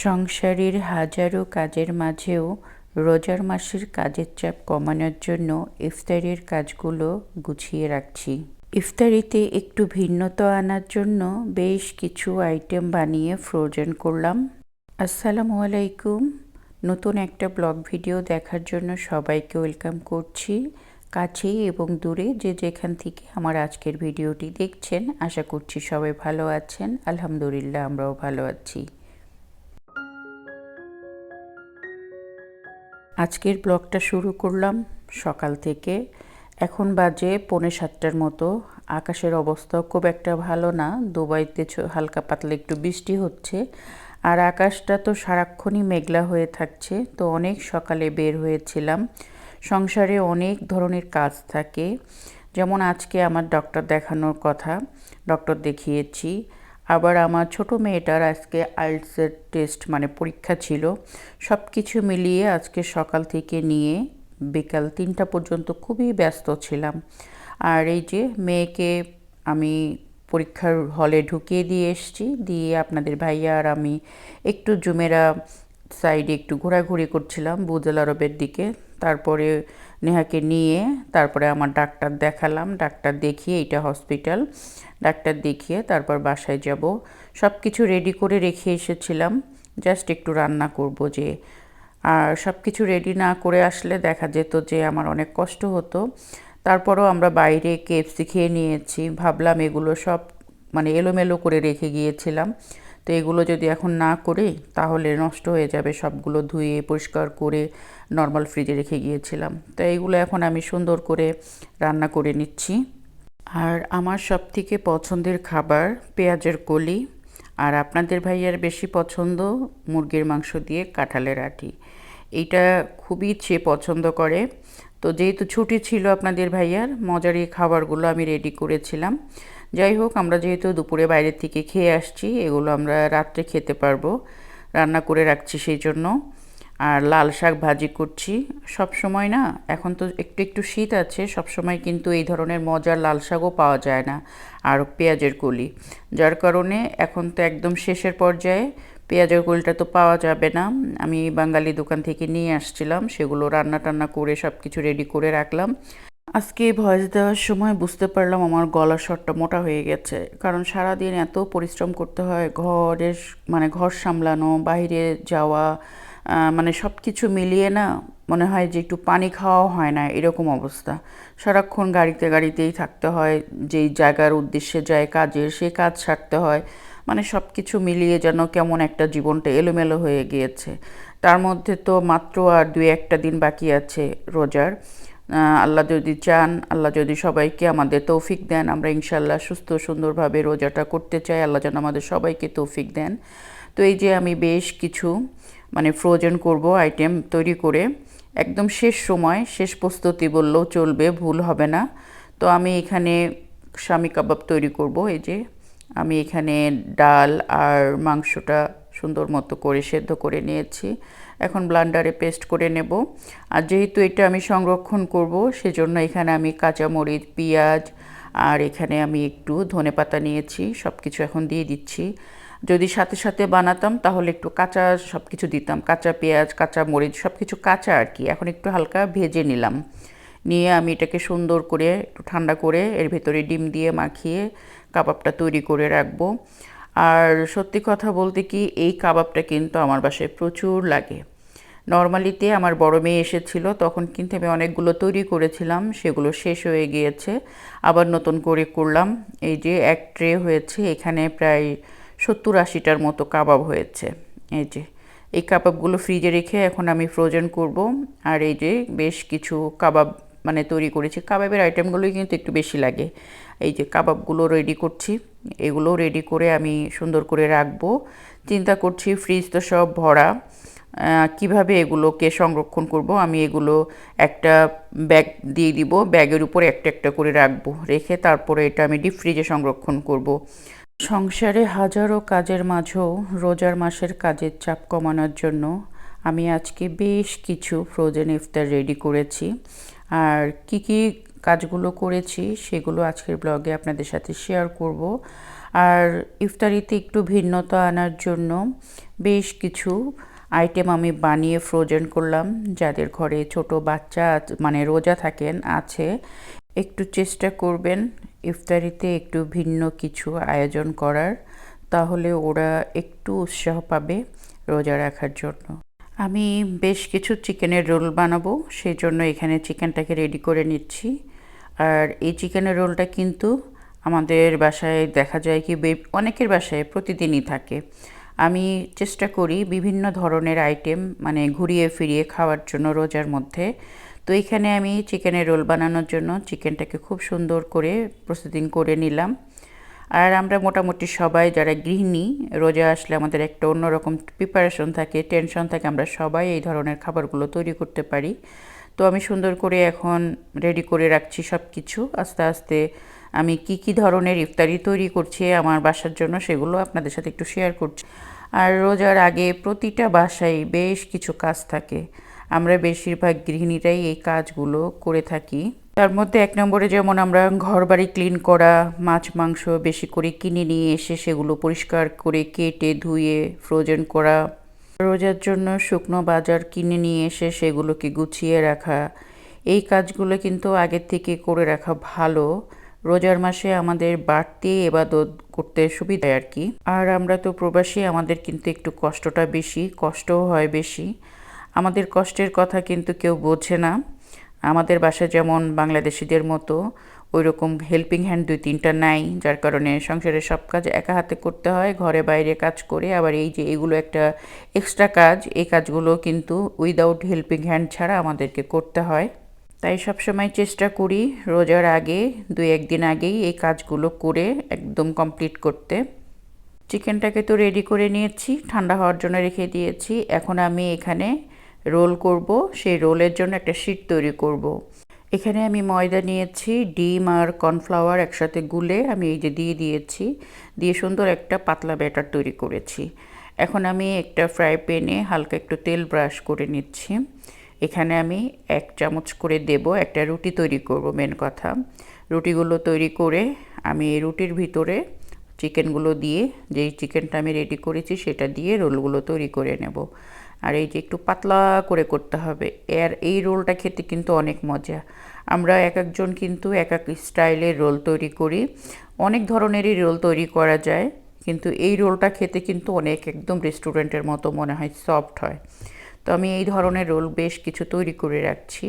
সংসারের হাজারো কাজের মাঝেও রোজার মাসের কাজের চাপ কমানোর জন্য ইফতারের কাজগুলো গুছিয়ে রাখছি। ইফতারিতে একটু ভিন্নতা আনার জন্য বেশ কিছু আইটেম বানিয়ে ফ্রোজেন করলাম। আসসালামু আলাইকুম। নতুন একটা ব্লগ ভিডিও দেখার জন্য সবাইকে ওয়েলকাম করছি। কাছেই এবং দূরে যে যেখান থেকে আমার আজকের ভিডিওটি দেখছেন, আশা করছি সবাই ভালো আছেন। আলহামদুলিল্লাহ, আমরাও ভালো আছি। আজকের ব্লগটা শুরু করলাম সকাল থেকে। এখন বাজে পৌনে সাতটার মতো। আকাশের অবস্থাও খুব একটা ভালো না। দুবাইতে হালকা পাতলা একটু বৃষ্টি হচ্ছে। আর আকাশটা তো সারাক্ষণই মেঘলা হয়ে থাকছে, তো অনেক সকালে বের হয়েছিলাম। সংসারে অনেক ধরনের কাজ থাকে। যেমন আজকে আমার ডক্টর দেখানোর কথা ডক্টর দেখিয়েছি। আবার আমার ছোট মেয়েটার আজকে আইলসের টেস্ট মানে পরীক্ষা ছিল। সব কিছু মিলিয়ে আজকে সকাল থেকে নিয়ে বিকাল তিনটা পর্যন্ত খুবই ব্যস্ত ছিলাম। আর এই যে মেয়েকে আমি পরীক্ষার হলে ঢুকিয়ে দিয়ে এসছি। দিয়ে আপনাদের ভাইয়া আর আমি একটু জুমেরা সাইডে একটু ঘোরাঘুরি করছিলাম বুজেল আরবের দিকে। তারপরে নেহাকে নিয়ে তারপরে আমার ডাক্তার দেখালাম, ডাক্তার দেখিয়ে এটা হসপিটাল। ডাক্তার দেখিয়ে তারপর বাসায় যাব। সব কিছু রেডি করে রেখে এসেছিলাম। জাস্ট একটু রান্না করব যে, আর সব কিছু রেডি না করে আসলে দেখা যেত যে আমার অনেক কষ্ট হতো। তারপরও আমরা বাইরে কেএফসি খেয়ে নিয়েছি। ভাবলাম এগুলো সব মানে এলোমেলো করে রেখে গিয়েছিলাম। তো এগুলো যদি এখন না করে, তাহলে নষ্ট হয়ে যাবে সবগুলো ধুয়ে, পরিষ্কার করে নর্মাল ফ্রিজে রেখে গিয়েছিলাম। তো এইগুলো এখন আমি সুন্দর করে রান্না করে নিচ্ছি। আর আমার সব থেকে পছন্দের খাবার পেঁয়াজের কলি। আর আপনাদের ভাইয়ার বেশি পছন্দ মুরগির মাংস দিয়ে কাঁঠালের আটি। এইটা খুবই সে পছন্দ করে। তো যেহেতু ছুটি ছিল আপনাদের ভাইয়ার, মজার এই খাবারগুলো আমি রেডি করেছিলাম। যাই হোক, আমরা যেহেতু দুপুরে বাইরের থেকে খেয়ে আসছি, এগুলো আমরা রাত্রে খেতে পারব। রান্না করে রাখছি সেই জন্য। আর লাল শাক ভাজি করছি। সব সময় না, এখন তো একটু একটু শীত আছে, সব সময় কিন্তু এই ধরনের মজার লাল শাকও পাওয়া যায় না, আর পেঁয়াজের কলি। যার কারণে এখন তো একদম শেষের পর্যায়ে, পেঁয়াজের কলিটা তো পাওয়া যাবে না। আমি বাঙালি দোকান থেকে নিয়ে আসছিলাম, সেগুলো রান্না টান্না করে সব কিছু রেডি করে রাখলাম। আজকে ভয়েস দেওয়ার সময় বুঝতে পারলাম আমার গলার স্বরটা মোটা হয়ে গেছে। কারণ সারাদিন এত পরিশ্রম করতে হয়, ঘরের মানে ঘর সামলানো, বাইরে যাওয়া মানে সব কিছু মিলিয়ে না মনে হয় যে একটু পানি খাওয়াও হয় না, এরকম অবস্থা। সারাক্ষণ গাড়িতে গাড়িতেই থাকতে হয়, যেই জায়গার উদ্দেশ্যে যায় কাজের সে কাজ ছাড়তে হয়। মানে সব কিছু মিলিয়ে যেন কেমন একটা জীবনটা এলোমেলো হয়ে গিয়েছে। তার মধ্যে তো মাত্র আর দুই একটা দিন বাকি আছে রোজার। আল্লাহ যদি চান, আল্লাহ যদি সবাইকে আমাদের তৌফিক দেন, আমরা ইনশাল্লাহ সুস্থ সুন্দরভাবে রোজাটা করতে চাই, আল্লাহ যেন আমাদের সবাইকে তৌফিক দেন। তো এই যে আমি বেশ কিছু মানে ফ্রোজেন করব আইটেম তৈরি করে, একদম শেষ সময়, শেষ প্রস্তুতি বললেও চলবে, ভুল হবে না। তো আমি এখানে স্বামী কাবাব তৈরি করব, এই যে আমি এখানে ডাল আর মাংসটা সুন্দর মতো করে সেদ্ধ করে নিয়েছি। এখন ব্লান্ডারে পেস্ট করে নেব। আর যেহেতু এটা আমি সংরক্ষণ করব, সেজন্য এখানে আমি কাঁচামরিচ, পেঁয়াজ আর এখানে আমি একটু ধনে পাতা নিয়েছি সব কিছু এখন দিয়ে দিচ্ছি। যদি সাথে সাথে বানাতাম, তাহলে একটু কাঁচা সব কিছু দিতাম। কাঁচা পেঁয়াজ, কাঁচা মরিচ সব কিছু কাঁচা আর কি। এখন একটু হালকা ভেজে নিলাম। নিয়ে আমি এটাকে সুন্দর করে একটু ঠান্ডা করে এর ভেতরে ডিম দিয়ে মাখিয়ে কাবাবটা তৈরি করে রাখব। আর সত্যি কথা বলতে কি, এই কাবাবটা কিন্তু আমার বাসায় প্রচুর লাগে। নর্মালিতে আমার বড় মেয়ে এসেছিল, তখন কিন্তু আমি অনেকগুলো তৈরি করেছিলাম, সেগুলো শেষ হয়ে গিয়েছে। আবার নতুন করে করলাম। এই যে এক ট্রে হয়েছে, এখানে প্রায় সত্তর আশিটার মতো কাবাব হয়েছে। এই যে, এই কাবাবগুলো ফ্রিজে রেখে এখন আমি ফ্রোজেন করব। আর এই যে বেশ কিছু কাবাব মানে তৈরি করেছি। কাবাবের আইটেমগুলোই কিন্তু একটু বেশি লাগে। এই যে কাবাবগুলো রেডি করছি, এগুলো রেডি করে আমি সুন্দর করে রাখব। চিন্তা করছি ফ্রিজ তো সব ভরা। কীভাবে এগুলোকে সংরক্ষণ করব? আমি এগুলো একটা ব্যাগ দিয়ে দিব। ব্যাগের উপরে একটা একটা করে রাখব। রেখে তারপরে এটা আমি ডিপ ফ্রিজে সংরক্ষণ করব। সংসারে হাজারো কাজের মাঝেও রোজার মাসের কাজের চাপ কমানোর জন্য আমি আজকে বেশ কিছু ফ্রোজেন ইফতার রেডি করেছি। আর কি কি কাজগুলো করেছি সেগুলো আজকের ব্লগে আপনাদের সাথে শেয়ার করব। আর ইফতারিতে একটু ভিন্নতা আনার জন্য বেশ কিছু আইটেম আমি বানিয়ে ফ্রোজেন করলাম, যাদের ঘরে ছোট বাচ্চা মানে রোজা থাকেন, আছে। একটু চেষ্টা করবেন ইফতারিতে একটু ভিন্ন কিছু আয়োজন করার, তাহলে ওরা একটু উৎসাহ পাবে রোজা রাখার জন্য। আমি বেশ কিছু চিকেনের রোল বানাবো, সেই জন্য এখানে চিকেনটাকে রেডি করে নিচ্ছি। আর এই চিকেনের রোলটা কিন্তু আমাদের বাসায় দেখা যায় কি অনেকের বাসায় প্রতিদিনই থাকে। আমি চেষ্টা করি বিভিন্ন ধরনের আইটেম মানে ঘুরিয়ে ফিরিয়ে খাওয়ার জন্য রোজার মধ্যে। তো এখানে আমি চিকেনের রোল বানানোর জন্য চিকেনটাকে খুব সুন্দর করে প্রসেসিং করে নিলাম। আর আমরা মোটামুটি সবাই যারা গৃহিণী, রোজা আসলে আমাদের একটা অন্যরকম প্রিপারেশন থাকে টেনশন থাকে, আমরা সবাই এই ধরনের খাবারগুলো তৈরি করতে পারি। তো আমি সুন্দর করে এখন রেডি করে রাখছি সব কিছু আস্তে আস্তে আমি কি কি ধরনের ইফতারি তৈরি করছি আমার বাসার জন্য সেগুলো আপনাদের সাথে একটু শেয়ার করছি। আর রোজার আগে প্রতিটা বাসায় বেশ কিছু কাজ থাকে। আমরা বেশিরভাগ গৃহিণীরাই এই কাজগুলো করে থাকি। তার মধ্যে এক নম্বরে যেমন আমরা ঘর বাড়ি ক্লিন করা, মাছ, মাংস বেশি করে কিনে নিয়ে এসে সেগুলো পরিষ্কার করে কেটে, ধুয়ে ফ্রোজেন করা, রোজার জন্য শুকনো বাজার কিনে নিয়ে এসে সেগুলোকে গুছিয়ে রাখা। এই কাজগুলো কিন্তু আগের থেকে করে রাখা ভালো। রোজার মাসে আমাদের বাড়তি এবাদত করতে সুবিধা আর কি। আর আমরা তো প্রবাসী, আমাদের কিন্তু একটু কষ্টটা বেশি, কষ্টও হয় বেশি। আমাদের কষ্টের কথা কিন্তু কেউ বোঝে না। আমাদের বাসায় যেমন বাংলাদেশিদের মতো ওই রকম হেল্পিং হ্যান্ড দুই তিনটা নাই, যার কারণে সংসারের সব কাজ একা হাতে করতে হয়, ঘরে বাইরে কাজ করে। আবার এই যে এগুলো একটা এক্সট্রা কাজ, এই কাজগুলো কিন্তু উইদাউট হেল্পিং হ্যান্ড ছাড়া আমাদেরকে করতে হয়। তাই সবসময় চেষ্টা করি রোজার আগে, দুই একদিন আগেই এই কাজগুলো করে একদম কমপ্লিট করতে। চিকেনটাকে তো রেডি করে নিয়েছি, ঠান্ডা হওয়ার জন্য রেখে দিয়েছি। এখন আমি এখানে রোল করব, সেই রোলের জন্য একটা শিট তৈরি করব। এখানে আমি ময়দা নিয়েছি, ডিম আর কর্নফ্লাওয়ার একসাথে গুলে আমি এই যে দিয়ে দিয়েছি, দিয়ে সুন্দর একটা পাতলা ব্যাটার তৈরি করেছি। এখন আমি একটা ফ্রাই প্যানে হালকা একটু তেল ব্রাশ করে নিচ্ছি। এখানে আমি এক চামচ করে দেব, একটা রুটি তৈরি করব মেন কথা। রুটিগুলো তৈরি করে আমি এই রুটির ভিতরে চিকেনগুলো দিয়ে, যেই চিকেনটা আমি রেডি করেছি সেটা দিয়ে রোলগুলো তৈরি করে নেব। আর এই যে একটু পাতলা করে করতে হবে। এর এই রোলটা খেতে কিন্তু অনেক মজা। আমরা এক একজন কিন্তু এক এক স্টাইলের রোল তৈরি করি। অনেক ধরনেরই রোল তৈরি করা যায়, কিন্তু এই রোলটা খেতে কিন্তু অনেক একদম রেস্টুরেন্টের মতো মনে হয়, সফট হয়। তো আমি এই ধরনের রোল বেশ কিছু তৈরি করে রাখছি।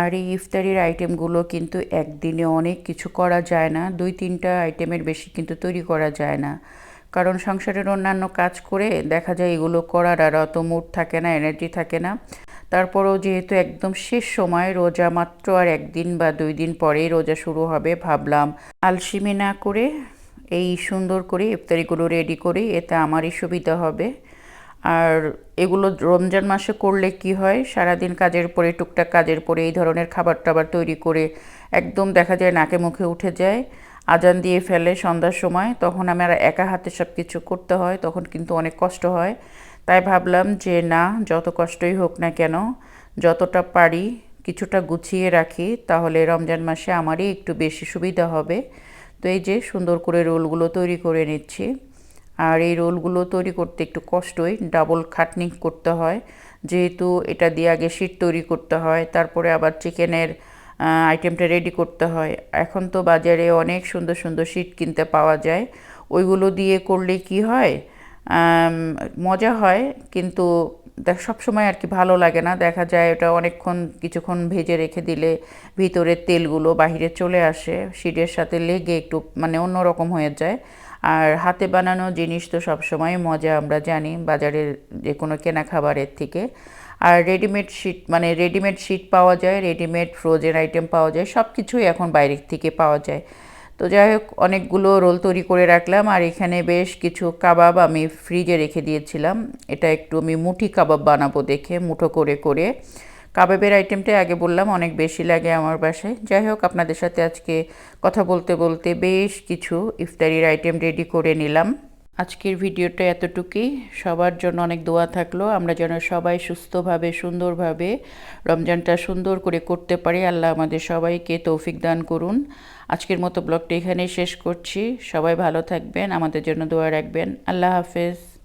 আর এই ইফতারির আইটেমগুলো কিন্তু একদিনে অনেক কিছু করা যায় না দুই তিনটা আইটেমের বেশি কিন্তু তৈরি করা যায় না। কারণ সংসারের অন্যান্য কাজ করে দেখা যায় এগুলো করার আর অত মুড থাকে না এনার্জি থাকে না। তারপরেও যেহেতু একদম শেষ সময়, রোজা মাত্র আর একদিন বা দুই দিন পরেই রোজা শুরু হবে, ভাবলাম আলসিমি না করে, এই সুন্দর করে ইফতারিগুলো রেডি করি এতে আমারই সুবিধা হবে। আর এগুলো রমজান মাসে করলে কি হয়, সারাদিন কাজের পরে টুকটাক কাজের পরে এই ধরনের খাবার টাবার তৈরি করে একদম দেখা যায় নাকে মুখে উঠে যায়। আজান দিয়ে ফেলে সন্ধ্যার সময়, তখন আমার একা হাতে সব কিছু করতে হয়, তখন কিন্তু অনেক কষ্ট হয়। তাই ভাবলাম যে না, যত কষ্টই হোক না কেন, যতটা পারি কিছুটা গুছিয়ে রাখি, তাহলে রমজান মাসে আমারই একটু বেশি সুবিধা হবে। তো এই যে সুন্দর করে রোলগুলো তৈরি করে নিচ্ছি। আর এই রোলগুলো তৈরি করতে একটু কষ্টই, ডাবল খাটনি করতে হয়। যেহেতু এটা দিয়ে আগে শিট তৈরি করতে হয়, তারপরে আবার চিকেনের আইটেমটা রেডি করতে হয়। এখন তো বাজারে অনেক সুন্দর সুন্দর শিট কিনতে পাওয়া যায়। ওইগুলো দিয়ে করলে কি হয়? মজা হয়, কিন্তু দেখ, সবসময় আর কি ভালো লাগে না। দেখা যায় ওটা অনেকক্ষণ, কিছুক্ষণ ভেজে রেখে দিলে ভিতরের তেলগুলো বাহিরে চলে আসে। শিটের সাথে লেগে একটু মানে অন্যরকম হয়ে যায়। আর হাতে বানানো জিনিস তো সবসময় মজা, আমরা জানি। বাজারের যে কোনো কেনা খাবারের থেকে। আর রেডিমেড শিট মানে রেডিমেড শিট পাওয়া যায় রেডিমেড ফ্রোজেন আইটেম পাওয়া যায় সব কিছুই এখন বাইরের থেকে পাওয়া যায়। তো যাই হোক, অনেকগুলো রোল তৈরি করে রাখলাম আর এখানে বেশ কিছু কাবাব আমি ফ্রিজে রেখে দিয়েছিলাম। এটা একটু আমি মুঠি কাবাব বানাবো দেখে, মুঠো করে করে। কাবাবের আইটেমটা আগে বললাম, অনেক বেশি লাগে আমার বাসায়। যাই হোক, আপনাদের সাথে আজকে কথা বলতে বলতে বেশ কিছু ইফতারির আইটেম রেডি করে নিলাম। আজকের ভিডিওটা এতটুকুই। সবার জন্য অনেক দোয়া থাকল। আমরা যেন সবাই সুস্থভাবে, সুন্দরভাবে রমজানটা সুন্দর করে করতে পারি। আল্লাহ আমাদের সবাইকে তৌফিক দান করুন। আজকের মতো ব্লগটা এখানেই শেষ করছি। সবাই ভালো থাকবেন, আমাদের জন্য দোয়া রাখবেন। আল্লাহ হাফেজ।